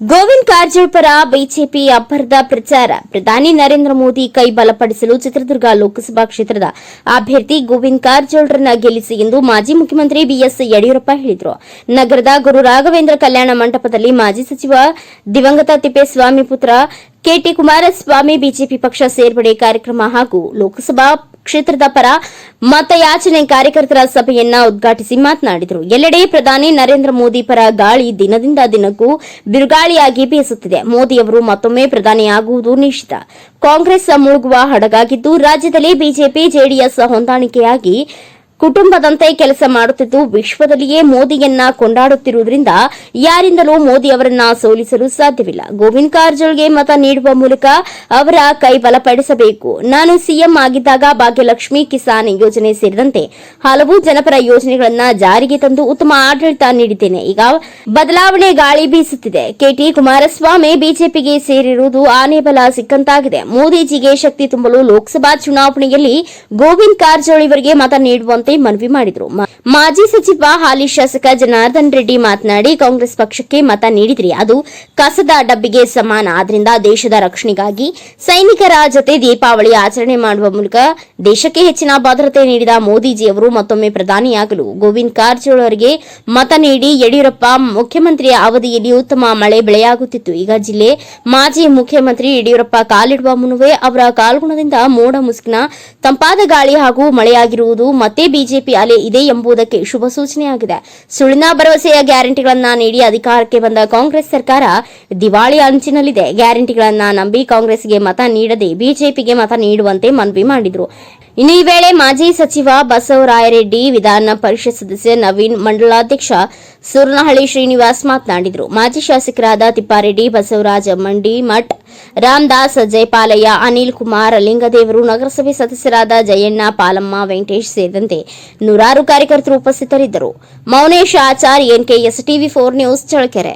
ಗೋವಿಂದ್ ಕಾರಜೋಳ ಪರ ಬಿಜೆಪಿ ಅಭ್ಯರ್ಥ ಪ್ರಚಾರ. ಪ್ರಧಾನಿ ನರೇಂದ್ರ ಮೋದಿ ಕೈ ಬಲಪಡಿಸಲು ಚಿತ್ರದುರ್ಗ ಲೋಕಸಭಾ ಕ್ಷೇತ್ರದ ಅಭ್ಯರ್ಥಿ ಗೋವಿಂದ್ ಕಾರಜೋಳರನ್ನ ಗೆಲ್ಲಿಸಿ ಎಂದು ಮಾಜಿ ಮುಖ್ಯಮಂತ್ರಿ ಬಿಎಸ್ ಯಡಿಯೂರಪ್ಪ ಹೇಳಿದರು. ನಗರದ ಗುರು ರಾಘವೇಂದ್ರ ಕಲ್ಯಾಣ ಮಂಟಪದಲ್ಲಿ ಮಾಜಿ ಸಚಿವ ದಿವಂಗತ ತಿಪ್ಪೇಸ್ವಾಮಿ ಪುತ್ರ ಕೆಟಿ ಕುಮಾರಸ್ವಾಮಿ ಬಿಜೆಪಿ ಪಕ್ಷ ಸೇರ್ಪಡೆ ಕಾರ್ಯಕ್ರಮ ಹಾಗೂ ಲೋಕಸಭಾ ಕ್ಷೇತ್ರದ ಪರ ಮತಯಾಚನೆ ಕಾರ್ಯಕರ್ತರ ಸಭೆಯನ್ನ ಉದ್ಘಾಟಿಸಿ ಮಾತನಾಡಿದರು. ಎಲ್ಲೆಡೆ ಪ್ರಧಾನಿ ನರೇಂದ್ರ ಮೋದಿ ಪರ ಗಾಳಿ ದಿನದಿಂದ ದಿನಕ್ಕೂ ಬಿರುಗಾಳಿಯಾಗಿ ಬೀಸುತ್ತಿದೆ. ಮೋದಿಯವರು ಮತ್ತೊಮ್ಮೆ ಪ್ರಧಾನಿಯಾಗುವುದು ನಿಶ್ಚಿತ. ಕಾಂಗ್ರೆಸ್ ಮುಳುಗುವ ಹಡಗಾಗಿದ್ದು, ರಾಜ್ಯದಲ್ಲಿ ಬಿಜೆಪಿ, ಜೆಡಿಎಸ್ ಹೊಂದಾಣಿಕೆಯಾಗಿ ಕುಟುಂಬದಂತೆ ಕೆಲಸ ಮಾಡುತ್ತಿದ್ದು ವಿಶ್ವದಲ್ಲಿಯೇ ಮೋದಿಯನ್ನ ಕೊಂಡಾಡುತ್ತಿರುವುದರಿಂದ ಯಾರಿಂದಲೂ ಮೋದಿ ಅವರನ್ನ ಸೋಲಿಸಲು ಸಾಧ್ಯವಿಲ್ಲ. ಗೋವಿಂದ್ ಕಾರಜೋಳ್ಗೆ ಮತ ನೀಡುವ ಮೂಲಕ ಅವರ ಕೈ ಬಲಪಡಿಸಬೇಕು. ನಾನು ಸಿಎಂ ಆಗಿದ್ದಾಗ ಭಾಗ್ಯಲಕ್ಷ್ಮಿ ಕಿಸಾನ್ ಯೋಜನೆ ಸೇರಿದಂತೆ ಹಲವು ಜನಪರ ಯೋಜನೆಗಳನ್ನ ಜಾರಿಗೆ ತಂದು ಉತ್ತಮ ಆಡಳಿತ ನೀಡಿದ್ದೇನೆ. ಈಗ ಬದಲಾವಣೆ ಗಾಳಿ ಬೀಸುತ್ತಿದೆ. ಕೆಟಿ ಕುಮಾರಸ್ವಾಮಿ ಬಿಜೆಪಿಗೆ ಸೇರಿರುವುದು ಆನೆ ಬಲ ಸಿಕ್ಕಂತಾಗಿದೆ. ಮೋದಿಜಿಗೆ ಶಕ್ತಿ ತುಂಬಲು ಲೋಕಸಭಾ ಚುನಾವಣೆಯಲ್ಲಿ ಗೋವಿಂದ್ ಕಾರಜೋಳ ಇವರಿಗೆ ಮತ ನೀಡುವಂತೆ ಮನವಿ ಮಾಡಿದರು. ಮಾಜಿ ಸಚಿವ ಹಾಲಿ ಶಾಸಕ ಜನಾರ್ದನ್ ರೆಡ್ಡಿ ಮಾತನಾಡಿ, ಕಾಂಗ್ರೆಸ್ ಪಕ್ಷಕ್ಕೆ ಮತ ನೀಡಿದ್ರಿ, ಅದು ಕಸದ ಡಬ್ಬಿಗೆ ಸಮಾನ. ಆದ್ರಿಂದ ದೇಶದ ರಕ್ಷಣೆಗಾಗಿ ಸೈನಿಕರ ಜೊತೆ ದೀಪಾವಳಿ ಆಚರಣೆ ಮಾಡುವ ಮೂಲಕ ದೇಶಕ್ಕೆ ಹೆಚ್ಚಿನ ಭದ್ರತೆ ನೀಡಿದ ಮೋದಿಜಿಯವರು ಮತ್ತೊಮ್ಮೆ ಪ್ರಧಾನಿಯಾಗಲು. ಗೋವಿಂದ್ ಕಾರಜೋಳ ಅವರಿಗೆ ಮತ ನೀಡಿ, ಯಡಿಯೂರಪ್ಪ ಮುಖ್ಯಮಂತ್ರಿಯ ಅವಧಿಯಲ್ಲಿ ಉತ್ತಮ ಮಳೆ ಬೆಳೆಯಾಗುತ್ತಿತ್ತು. ಈಗ ಜಿಲ್ಲೆ ಮಾಜಿ ಮುಖ್ಯಮಂತ್ರಿ ಯಡಿಯೂರಪ್ಪ ಕಾಲಿಡುವ ಮುನ್ನವೇ ಅವರ ಕಾಲ್ಗುಣದಿಂದ ಮೋಡ ಮುಸುಕಿನ ತಂಪಾದ ಗಾಳಿ ಹಾಗೂ ಮಳೆಯಾಗಿರುವುದು ಮತ್ತೆ ಬಿಜೆಪಿ ಅಲೆ ಇದೆ ಎಂಬುದಕ್ಕೆ ಶುಭ ಸೂಚನೆಯಾಗಿದೆ. ಸುಳ್ಳಿನ ಭರವಸೆಯ ಗ್ಯಾರಂಟಿಗಳನ್ನ ನೀಡಿ ಅಧಿಕಾರಕ್ಕೆ ಬಂದ ಕಾಂಗ್ರೆಸ್ ಸರ್ಕಾರ ದಿವಾಳಿ ಅಂಚಿನಲ್ಲಿದೆ. ಗ್ಯಾರಂಟಿಗಳನ್ನ ನಂಬಿ ಕಾಂಗ್ರೆಸ್ಗೆ ಮತ ನೀಡದೆ ಬಿಜೆಪಿಗೆ ಮತ ನೀಡುವಂತೆ ಮನವಿ ಮಾಡಿದ್ರು. ಇನ್ನು ಈ ವೇಳೆ ಮಾಜಿ ಸಚಿವ ಬಸವರಾಯರೆಡ್ಡಿ ವಿಧಾನ ಪರಿಷತ್ ಸದಸ್ಯ ನವೀನ್ ಮಂಡಲಾಧ್ಯಕ್ಷ ಸುರ್ನಹಳ್ಳಿ ಶ್ರೀನಿವಾಸ್ ಮಾತನಾಡಿದರು. ಮಾಜಿ ಶಾಸಕರಾದ ತಿಪ್ಪಾರೆಡ್ಡಿ, ಬಸವರಾಜ ಮಂಡಿ, ಮಠ್, ರಾಮದಾಸ್ ಜಯಪಾಲಯ್ಯ ಅನಿಲ್ ಕುಮಾರ್, ಲಿಂಗದೇವರು, ನಗರಸಭೆ ಸದಸ್ಯರಾದ ಜಯಣ್ಣ, ಪಾಲಮ್ಮ, ವೆಂಕಟೇಶ್ ಸೇರಿದಂತೆ ನೂರಾರು ಕಾರ್ಯಕರ್ತರು ಉಪಸ್ಥಿತರಿದ್ದರು. Mounesh Achar NKS TV four news, Challakere.